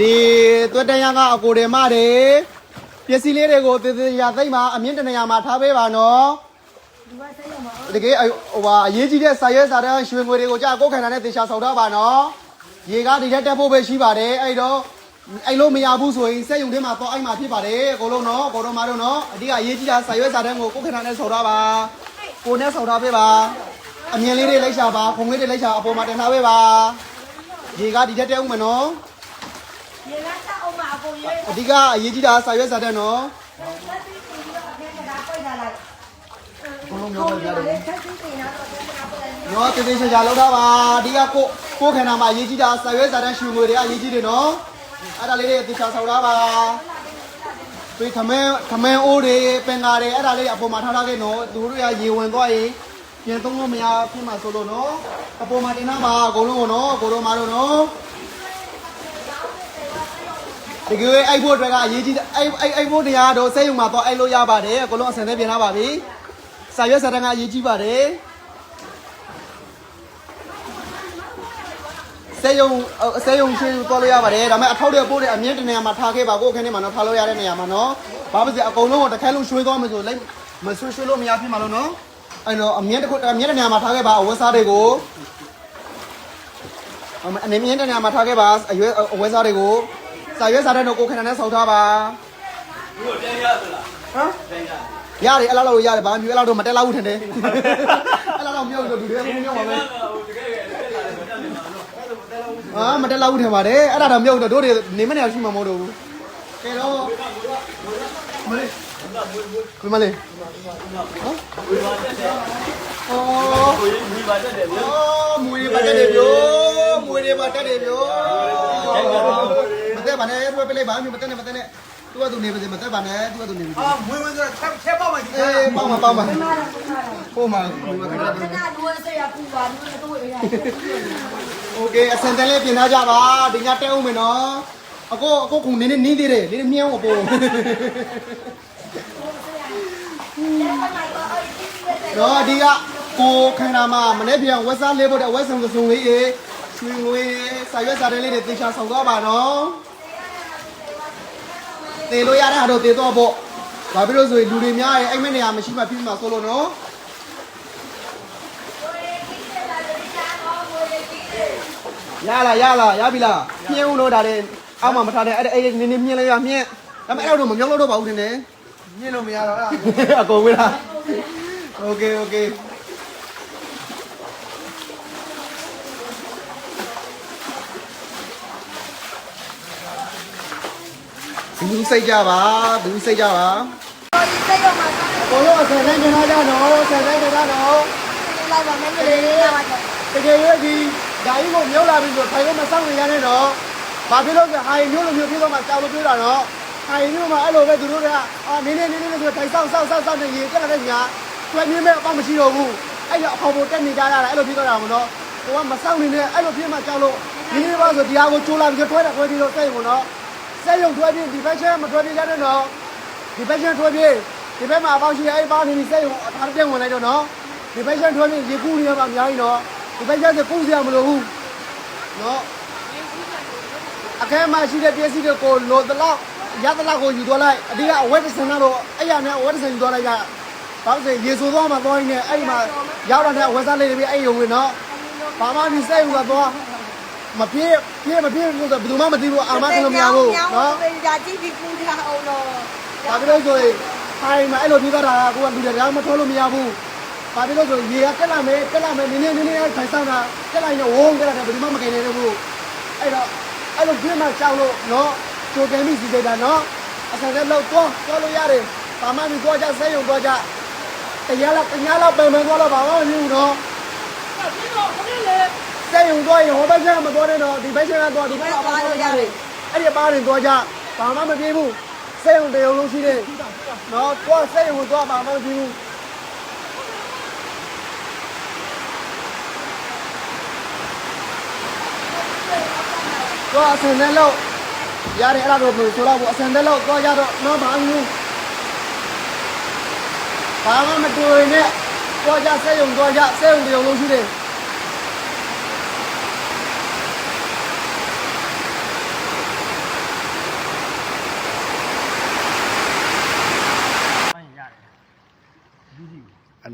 ဒီသွက်တရကအကိုတွေမတွေပစ္စည်းလေးတွေကိုတေးသေးရသိမ့်မှာအမြင့်တနေရာမှာထားပေးပါနော်တကယ်ဟိုဟာအရေးကြီးတဲ့စာရွက်စာတမ်းရွှေငွေတွေကိုကြာကိုယ်ခန္ဓာနဲ့တေချာဆောက်ထားပါနော်ရေကဒီထက်တက်ဖို့ပဲရှိပါတယ်အဲ့တော့အဲ့လိုမရဘူးဆိုရင်စက်ယုံထဲမှာတော့အိုက်မှာဖြစ်ပါတယ်အကုန်လုံးနော်အကုန်လုံးမတို့နော်အဓိကအရေးကြီးတာစာရွက်စာတမ်းကိုကိုယ်ခန္ဓာနဲ့ဆောက်ထားပါကိုယ်နဲ့ဆောက်ထားပေးပါအမြင်လေးတွေလိုက်ရှာပါခုံလေးတွေလိုက်ရှာအပေါ်မှာတင်ထားပေးပါရေကဒီထက်တက်ဦးမယ်နော် ရေကတောက်အောင်မှာအကုန်ရွေးအဓိကအရေးကြီးတာစာရွက်စာတမ်းနော်လက်ပြီးပြီးတော့အခဲကဒါပိတ်လာလိုက်ဘုံလုံးမျိုးပဲကြားတယ်လက်ပြီးပြီးတော့အခဲကဒါပိတ်လိုက်နော်တေးသေးချာချာလောက်ထားပါအဓိကကိုကိုခန္ဓာမှာအရေးကြီးတာစာရွက်စာတမ်းရှူငွေတွေကအရေးကြီးတယ်နော်အဲ့ဒါလေးတွေတေချာဆောက်ထားပါပြီးခမဲခမဲအိုးတွေပင်ကာတွေအဲ့ဒါလေးအပေါ်မှာထားထားခဲ့နော်သူတို့ရရေဝင်သွားရင်ပြန်သုံးလို့မရဖြစ်မှာဆိုလို့နော်အပေါ်မှာတင်ထားပါအကုန်လုံးကိုနော်အကုန်လုံးမတို့နော် ဒီကွေးအိုက်ဖို့အတွက်ကအရေးကြီးတယ်အိုက်အိုက်အိုက်ဖို့တရားတော့စဲယုံမှာတော့အိုက်လို့ရပါတယ်အကုန်လုံးအစင်နဲ့ပြင်ထားပါပြီစာရွက်စာတမ်းကအရေးကြီးပါတယ်စေယုံအစေယုံရှိသွားလို့ရပါတယ်ဒါပေမဲ့အထောက်တွေပို့တဲ့အမြင့်တနေရာမှာထားခဲ့ပါကိုအခန်းထဲမှာတော့ထားလို့ရတဲ့နေရာမှာနော်ဘာဖြစ်လဲအကုန်လုံးကိုတစ်ခါလုံးရွှေသွားမယ်ဆိုလိုက်မဆွရွှေလို့မရဖြစ်မှာလို့နော်အဲ့တော့အမြင့်တစ်ခုအမြင့်တနေရာမှာထားခဲ့ပါအဝတ်စားတွေကိုအနေမြင့်တနေရာမှာထားခဲ့ပါအရွယ်အဝတ်စားတွေကို စာရွက်စာတမ်းတော့ကိုယ်ခန္ဓာနဲ့ဆောက်ထားပါဘူးတို့ပြန်ရသလားဟမ်ပြန်ရရတယ်အဲ့လောက်ရတယ်ဘာမျိုးအဲ့လောက်တော့မတက်လောက်ဘူးထင်တယ်အဲ့လောက်တော့မြောက်လို့လူတွေမမြောက်ပါပဲဟာမတက်လောက်ဘူးထင်ပါတယ်အဲ့ဒါတော့မြောက်တော့တို့တွေနေမနေရှိမှမဟုတ်တော့ဘူးကဲတော့မလေးမလေးဟမ်အော်မွေမွေပါတက်တယ်ဗျာမွေပါတက်တယ်ဗျာမွေတွေပါတက်တယ်ဗျာ တက်ပါနဲ့သူကပြလိုက်ပါမြို့မတက်နဲ့မတက်နဲ့သူကသူနေပါစေမတက်ပါနဲ့သူကသူနေပါစေအာမွေးမွေးဆိုချက်ချက်ပေါ့မှာဒီအေးပေါ့မှာပေါ့မှာပေါ့မှာမခဏခဏလိုရစေရပူပါလို့တော့ရရโอเคအစံတက်လေးပြင်ထားကြပါဒီညတက်အောင်မယ်နော်အကိုအကိုခုနေနေနင်းသေးတယ်နေနေမြန်းအောင်အပေါ်တော့ဒီကကိုခန္ဓာမှာမနေ့ပြန်ဝက်စားလေးဖို့တဲ့ဝက်ဆုံကဆုံလေးရေရွှေငွေစာရွက်စာတန်းလေးတွေသင်ချာဆောင်သွားပါနော် သေလို့ရတဲ့ဟာတော့သေတော့ပေါ့ဘာဖြစ်လို့ဆိုရင်လူတွေများရဲ့အဲ့မဲ့နေရာမရှိမှဖြစ်မှာဆိုလို့နော်ရလားရလားရပြီလားမြင်းဦးလို့ဒါလည်းအောက်မှာမထားတဲ့အဲ့အဲ့နင်းနင်းမြင်းလေးရမြင်းဒါပေမဲ့အဲ့တော့မမြောက်လို့တော့ပါဘူးတင်တယ်မြင်းလို့မရတော့အဲ့အကုန်ဝေးလားโอเคโอเค ဘူးစိတ်ကြပါဘူးစိတ်ကြပါဒီစက်ရောက်မှာအကုန်လုံးအဆယ်နဲ့နေလာကြတော့ဆယ်နဲ့နေလာတော့လိုက်ပါမယ်ကလေးလေးပါတော့တကယ်ရွေးဒီဓာကြီးကိုမြုပ်လာပြီဆိုထိုင်လို့မဆောင်နေရနဲ့တော့ဘာဖြစ်လို့လဲဟာရင်မျိုးလိုမျိုးဖြစ်တော့မှကြောက်လို့ပြောတာတော့ဟာရင်မျိုးမှာအဲ့လိုပဲသူတို့ကအာနင်းနေနေနေဆိုထိုင်ဆောင်ဆောင်ဆောင်ဆောင်နေရေတက်လာတဲ့ညာတွဲမြင်းမဲ့အပေါမရှိတော့ဘူးအဲ့ရအဖော်ပေါ်တက်နေကြတာအဲ့လိုဖြစ်တော့တာမလို့ဟိုကမဆောင်နေနဲ့အဲ့လိုဖြစ်မှကြောက်လို့နင်းနေပါဆိုတရားကိုကျိုးလာပြီးထွဲတာထွဲပြီးတော့စိတ်ဝင်တော့ စိတ်ရုံထွဲပြီးဒီဘက်ချဲမထွဲပြီးရတဲ့တော့ဒီဘက်ချဲထွဲပြီးဒီဘက်မှာအပေါရှိအဲ့ပါနေပြီးစိတ်ရုံအထားပြန့်ဝင်လိုက်တော့နော်ဒီဘက်ချဲထွဲပြီးရေကူးနေရမှာအများကြီးတော့ဒီဘက်ချဲကကူးစရာမလိုဘူးနော်အခဲမှာရှိတဲ့ပစ္စည်းတွေကိုလိုတလောက်ရတလောက်ကိုယူသွားလိုက်အဓိကအဝတ်တစင်ကတော့အဲ့ရနဲ့အဝတ်တစင်ယူသွားလိုက်ကြဘာလို့လဲရေဆိုသွားမှသွားရင်းနဲ့အဲ့ဒီမှာရောက်တော့တဲ့ဝက်စားလေးတွေပြီးအဲ့ရုံဝင်နော်ဘာမှမစိတ်ဘူးကတော့ မပြေးပြေးမပြေးလို့ဆိုဘယ်သူမှမသိဘူးအာမခံလို့မရဘူးနော်ဒါကြည့်ပြီးပူထားအောင်တော့။ဘာဖြစ်လို့ဆိုရင်ထိုင်မှာအဲ့လိုပြေးသွားတာကကိုကလူတွေကမထောလို့မရဘူး။ဘာဖြစ်လို့ဆိုရင်ရေကတက်လာမယ်တက်လာမယ်နင်းနေနင်းနေထိုင်ဆောင်တာတက်လာရင်ဝုန်းတက်လာတယ်ဘယ်သူမှမကင်နိုင်ဘူး။အဲ့တော့အဲ့လိုပြေးမှကြောက်လို့နော်ကြိုကမ်းမိစီနေတာနော်အဆန်နဲ့လောက်တော့တော့လို့ရတယ်။ဘာမှမသွားကြဆဲယုံသွားကြ။တရားလားတရားလားပင်ပင်သွားတော့ဘာမှမဖြစ်ဘူးနော်။ ဆဲယုံသွားရင်ဟိုဘက်ကျမသွားနဲ့တော့ဒီဘက်ကျကတော့ဒီဘက်ကပါလို့ရတယ်။အဲ့ဒီပါရင်သွားကြဘာမှမပြေဘူး။ဆဲယုံတရုံလုံးရှိတယ်။နော်သွားစိတ်ဝင်သွားပါမလို့ဒီသွားအစင်နဲ့လို့ရတယ်အဲ့ဒါတော့ဆိုတော့အစင်နဲ့လို့သွားရတော့နော်ဘာမျိုးဘာမှမတွေ့နဲ့သွားကြစိတ်ုံသွားကြစိတ်ုံတရုံလုံးရှိတယ်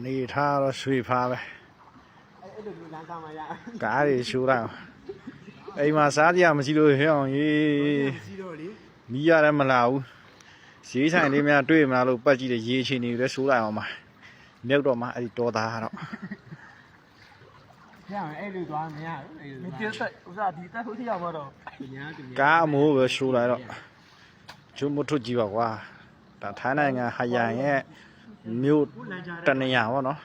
နေထားတော့ရွှေဖားပဲအဲ့အဲ့လိုလူလမ်းသားမှရကားတွေရှိုးလိုက်အောင်အိမ်မှာစားကြရမရှိလို့ဟဲ့အောင်ရေးစီတော့လေမီးရတယ်မလာဘူးရေးဆိုင်လေးများတွေ့မလားလို့ပတ်ကြည့်တယ်ရေချင်နေလည်းရှိုးလိုက်အောင်ပါမြုပ်တော့မှအဲ့ဒီတော်သားကတော့ရအောင်အဲ့လိုသွားမရဘူးအဲ့လိုဒီတက်ဥစားဒီတက်ဟုတ်တိရောက်တော့ညာသူညာကားအမိုးပဲရှိုးလိုက်တော့ကျုံမထုတ်ကြည့်ပါကွာဒါထိုင်းနိုင်ငံဟယန်ရဲ့ မြို့တနေရပါတော့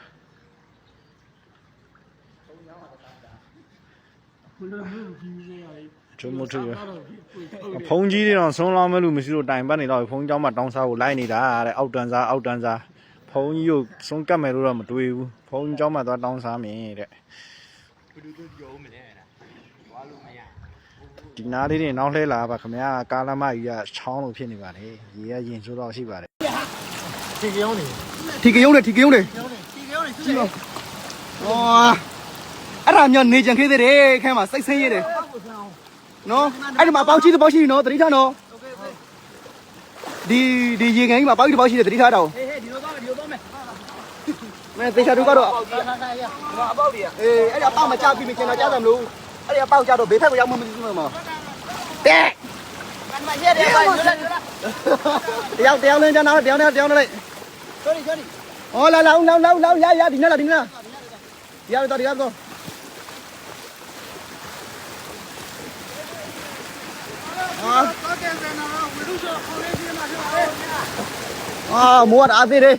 ဘလို့မျိုးကြီးနေရလေ ကျုံမထုတ်ရဖုံးကြီးတွေတော့ဆုံးလောင်းမဲ့လူမရှိလို့တိုင်ပတ်နေတော့ဖုံးเจ้าမှာတောင်းစားကိုလိုက်နေတာတဲ့အောက်တန်းစားအောက်တန်းစားဖုံးကြီးကိုဆုံးကတ်မယ်လို့တော့မတွေးဘူးဖုံးเจ้าမှာသွားတောင်းစားမယ်တဲ့ဒီနားလေးတွေနောက်လှဲလာပါခင်ဗျာကာလမကြီးကချောင်းလို့ဖြစ်နေပါတယ်ရေကရင်ဆိုးတော့ရှိပါတယ် ဒီကြောင်းနေထီကယုံနေထီကယုံနေဒီကြောင်းနေသူ့ရဲ့ဟောအဲ့ဒါမျိုးနေကြံခေးသေးတယ်ခဲမှာစိတ်ဆင်းရဲတယ်နော်အဲ့ဒီမှာပေါက်ချီတစ်ပေါက်ရှိနော်တတိထားနော်ဒီဒီရေကန်ကြီးမှာပေါက်ချီတစ်ပေါက်ရှိတယ်တတိထားတော့ဟေးဟေးဒီလိုသွားမယ်ဒီလိုသွားမယ်မင်းသေချာတို့ကတော့ပေါက်ကြီးခါခါရအပေါက်ကြီးအေးအဲ့ဒါပေါက်မကြပြီးမကျင်တော့ကြားတယ်မလို့အဲ့ဒါပေါက်ကြတော့ဘေးဖက်ကိုရောက်မှမသိဘူးမှာတဲ့မရဲတယ်ပါလို့လားတယောက်တယောက်လင်းကြနာတယောက်နဲ့တယောက်နဲ့လိုက်ဆိုရီ sorry sorry ဟောလာလာလာလာလာရရဒီနားလာဒီနားလာဒီရတော့ဒီရတော့အာအာမောရအားသေးတယ်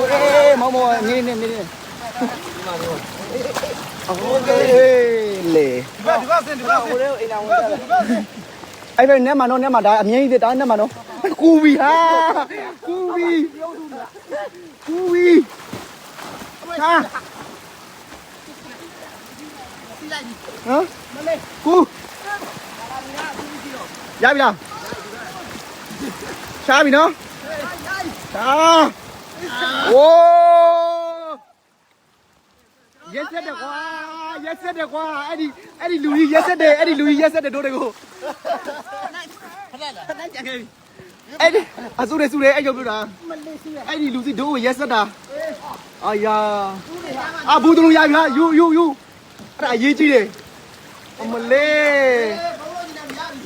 အေးမောင်မောင်နေနေနေဒီမှာတော့အေး လေဒီကဒီကစင်ဒီကဟိုလေအိမ်လာဝင်ကြတယ်အဲ့ဘက်နဲ့မနော်နဲ့မဒါအမြင်ကြီးတာနဲ့မနော်ကူပြီဟာကူပြီကူပြီဟာဟမ်မလေးကူရပြီလားရှားပြီနော်ရှားโอ้ရက်ဆက်တယ်ကွာ ရက်ဆက်တယ်ကွာအဲ့ဒီအဲ့ဒီလူကြီးရက်ဆက်တယ်အဲ့ဒီလူကြီးရက်ဆက်တယ်တို့တွေကိုအဲ့ဒီအဆူရဆူရအဲ့ကြောင့်ပြောတာအဲ့ဒီလူစီတို့ကိုရက်ဆက်တာအာယာအဘူးတို့ရပြီလားယူယူယူအဲ့ဒါအရေးကြီးတယ်အမလေး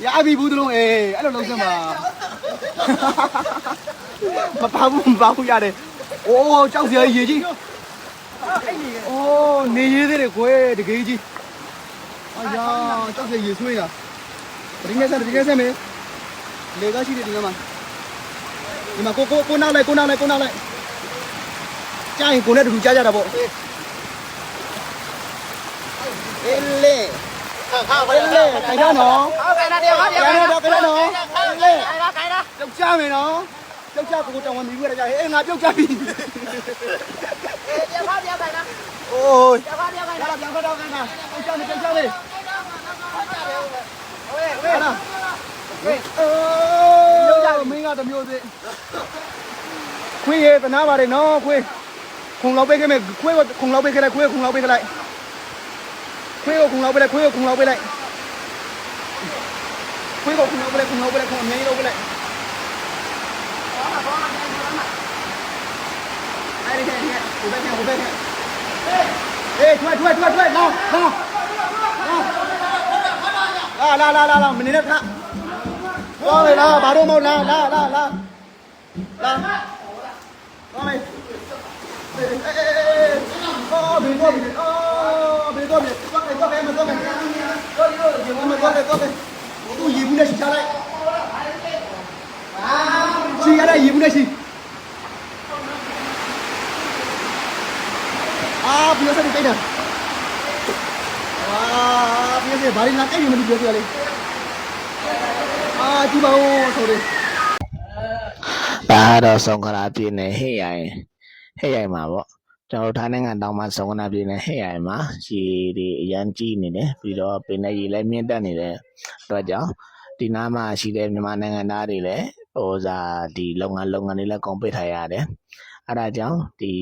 ရပြီဘူးတို့အေးအဲ့လိုလုံးစမ်းပါမပါဘူးမပါဘူးရတယ်အိုးကြောက်စရာရေးကြီး โอ้နေရေးသေးတယ်ခွဲတကယ်ကြီးအာယာကြောက်စရာရေဆွေးတာဒီနေ့ဆက်ဒီနေ့ဆက်မေလေကရှိတယ်ဒီမှာဒီမှာကိုကိုကိုနောက်လိုက်ကိုနောက်လိုက်ကိုနောက်လိုက်ကြားရင်ကိုနဲ့တူတူကြားကြတာပေါ့အေးလေခါခါပဲလေခိုင်တော့နော်ဟုတ်ကဲ့လားတရားပါတရားခိုင်တော့ခိုင်တော့နော်အေးလေခိုင်လားခိုင်လားပြုတ်ကြမယ်နော်ပြုတ်ကြကိုကိုတောင်ဝင်ပြီးရကြဟေးငါပြုတ်ကြပြီတရားပါတရားခိုင်လား Ôi. Chào con, chào con. Chào con, chào con, chào con. Ông cho đi, ông cho đi. Ôi, ôi. Ôi. Ôi. Mình ngà tầm vô gì. Khuy hề, tầm nào bà đây nó, khuy. Khùng lau bê cái mày, khuy khùng lau bê cái này, khuy khùng lau bê cái này. Khuy khùng lau bê này, khuy khùng lau bê này. Khuy khùng lau bê này, khùng lau bê này, khùng nhanh đâu bê này. Đó là có anh em đó mà. Ai đi theo đi, của bên theo, của bên theo. က်ပေးခဲ့မယ်ခွေးကိုခုံလောက်ပေးခဲ့လိုက်ခွေးကိုခုံလောက်ပေးခဲ့လိုက်ခွေးကိုခုံလောက်ပေးလိုက်ခွေးကိုခုံလောက်ပေးလိုက်ခွေးကိုခုံလောက်ပေးလိုက်ခုံလောက်ပေးလိုက်ခုံအမြင်လောက်ပေးလိုက်အဲ့ဒီကနေ့ဟိုဘက်ကဟိုဘက်ကဟေးထွဲ့ထွဲ့ထွဲ့ထွဲ့လောင်းလောင်းလာလာလာလာလာမနေနဲ့ခါသွားမယ်လားဘာတော့မဟုတ်လားလာလာလာလာသွားမယ်အေးအေးအေးအော်ဘယ်တော့ဘယ်အော်ဘယ်တော့ဘယ်သွားမယ်သွားမယ်မသွားမယ်တော့တော့ဒီမမသွားတယ်သွားမယ်သူရေဘူးနဲ့ရှိချလိုက်ရှိရတဲ့ရေဘူးနဲ့ရှိ အာပြောစတဲ့တိတ်တာအာပြောစဘာလို့လာအဲ့ဒီမလို့ပြောပြလေအာဒီပါဦးဆိုတယ်ဒါကတော့စုံခရာပြည့်နေဟဲ့ရိုင်ဟဲ့ရိုင်မှာပေါ့ကျွန်တော်တို့ထိုင်းနိုင်ငံတောင်မှာစုံခရာပြည့်နေဟဲ့ရိုင်မှာရေတွေအရန်ကြီးနေတယ်ပြီးတော့ပင်နဲ့ရေလည်းမြင့်တက်နေတဲ့အတွက်ကြောင့်ဒီနားမှာရှိတဲ့မြန်မာနိုင်ငံသားတွေလည်းဟိုစားဒီလုပ်ငန်းလုပ်ငန်းတွေလည်းကုန်ပိတ်ထားရတယ်အဲဒါကြောင့်ဒီ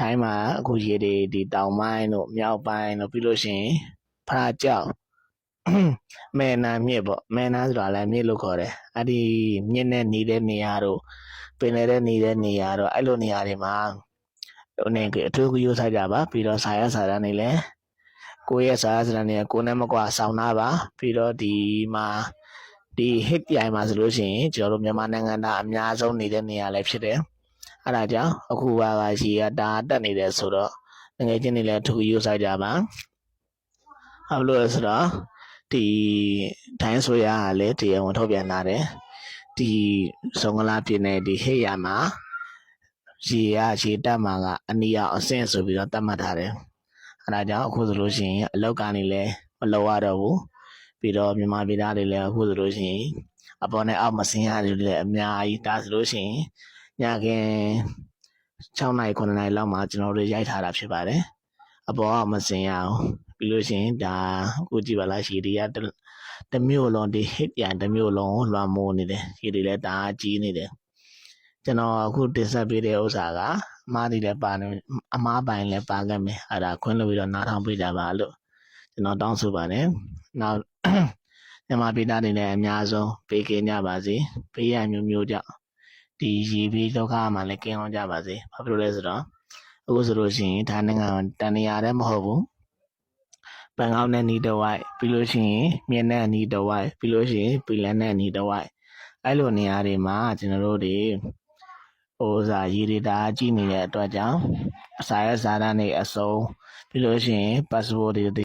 ထိုင်းမှာအခုရေတွေဒီတောင်ပိုင်းတို့မြောက်ပိုင်းတို့ပြီးလို့ရှိရင်ဖရာကြောက်မဲနာမြစ်ပေါ့မဲနာဆိုတာလည်းမြစ်လို့ခေါ်တယ်အဲ့ဒီမြစ်နဲ့နေတဲ့နေရာတို့ပင်လယ်တဲ့နေတဲ့နေရာတို့အဲ့လိုနေရာတွေမှာဟိုနေကအထူးကူးဆိုင်ကြပါပြီးတော့ဆာရဆာရနေလဲကိုယ့်ရဲ့ဆာရဆာရနေကိုယ်နဲ့မကွာဆောင်းသားပါပြီးတော့ဒီမှာဒီ hit ပြိုင်မှာဆိုလို့ရှိရင်ကျွန်တော်တို့မြန်မာနိုင်ငံသားအများဆုံးနေတဲ့နေရာလည်းဖြစ်တယ် အဲ့ဒါကြောင့်အခုကကရှိရတာတက်နေတယ်ဆိုတော့ငွေချင်းတွေလည်းအထူးကူးဆိုင်ကြပါဟုတ်လို့လဲဆိုတော့ဒီတိုင်းဆိုရကလည်းတရားဝင်ထုတ်ပြန်လာတယ်ဒီစုံကလာပြည်နယ်ဒီဟိတ်ရမှာရေရရေတက်မှာကအနီရောင်အဆင့်ဆိုပြီးတော့သတ်မှတ်ထားတယ်အဲဒါကြောင့်အခုဆိုလို့ရှိရင်အလောက်ကနေလည်းမလောက်ရတော့ဘူးပြီးတော့မြန်မာပြည်သားတွေလည်းအခုဆိုလို့ရှိရင်အပေါ်နဲ့အောက်မစင်းရတွေလည်းအများကြီးဒါဆိုလို့ရှိရင် ညခင်6နိုင်9နိုင်လောက်မှာကျွန်တော်တို့ရိုက်ထားတာဖြစ်ပါတယ်အပေါ်အောက်မစင်းရအောင်ပြီးလို့ရှိရင်ဒါအခုကြည့်ပါလားရှည်တွေကတစ်တစ်မျိုးလုံးဒီဟစ်ပြန်တစ်မျိုးလုံးကိုလွှမ်းမိုးနေတယ်ရှည်တွေလည်းဒါကြီးနေတယ်ကျွန်တော်အခုတင်ဆက်ပေးတဲ့ဥစ္စာကအမားတွေလည်းပါနေအမားပိုင်လည်းပါခဲ့မယ်အဲ့ဒါခွင့်လို့ပြီးတော့နားထောင်ပေးကြပါလို့ကျွန်တော်တောင်းဆိုပါတယ်နောက်မြန်မာပြည်သားတွေလည်းအများဆုံးပေးကင်းကြပါစေပေးရမျိုးမျိုးကြောင့် ဒီရေပြီးဒုက္ခမှလည်းကင်းအောင်ကြပါစေဘာဖြစ်လို့လဲဆိုတော့အခုဆိုလို့ရှိရင်ဒါနိုင်ငံတန်နေရာတည်းမဟုတ်ဘူးဘန်ကောက်နဲ့နီးတဝိုက်ပြီးလို့ရှိရင်မြင်းနဲ့နီးတဝိုက်ပြီးလို့ရှိရင်ပီလန်နဲ့နီးတဝိုက်အဲ့လိုနေရာတွေမှာကျွန်တော်တို့တွေဟိုစားရေဒီတာကြည့်နေတဲ့အတွက်ကြောင့်အစာရစာတန်းတွေအစုံပြီးလို့ရှိရင် passport တွေ